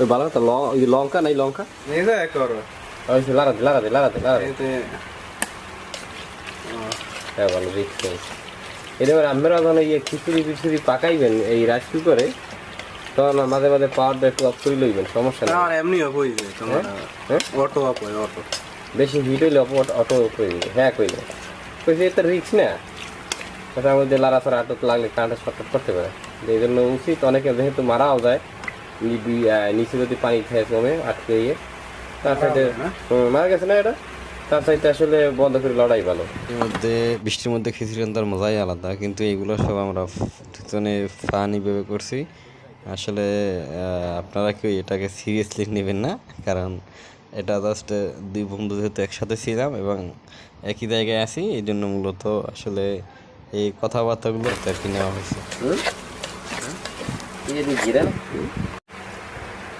ওই ভালো তো লঙ্কা নাই লঙ্কা? এই যে করো। ওই লাগাতে লাগাতে লাগাতে লাগাতে। হ্যাঁ ভালো দেখতে। এবার আপনারা যখন ইয়ে খিচুড়ি ফিচুড়ি পাকাইবেন এই রাইস কুকারে তখন মাঝে মাঝে পাওয়ারটা একটু অফ করে লইবেন সমস্যা না আর এমনি অফ হয়ে যায় তোমার হ্যাঁ? অটো অফ হয় অটো বেশি হিট হইলে অটো অটো করে দিবে হ্যাঁ কইলে কইছে এটা রিক্স না। ওটার মধ্যে লাড়াছাড়া আটক লাগলে কাঁটা শর্টকাট করতে পারে। এই জন্য উচিত অনেকে যেহেতু মারাও যায় নিচে যদি পানি খেয়ে কমে আটকে ইয়ে তার সাথে হুম, মারা গেছে না এটা? তার সাথে আসলে বন্ধ করে লড়াই ভালো। এর মধ্যে বৃষ্টির মধ্যে খিচুড়ি রান্নার মজাই আলাদা কিন্তু এগুলো সব আমরা দুজনে ফানি ভেবে করছি। আসলে আপনারা কেউ এটাকে সিরিয়াসলি নেবেন না কারণ এটা জাস্ট দুই বন্ধু যেহেতু একসাথে ছিলাম এবং একই জায়গায় আছি এই জন্য মূলত আসলে এই কথাবার্তাগুলো আর কি নেওয়া হয়েছে।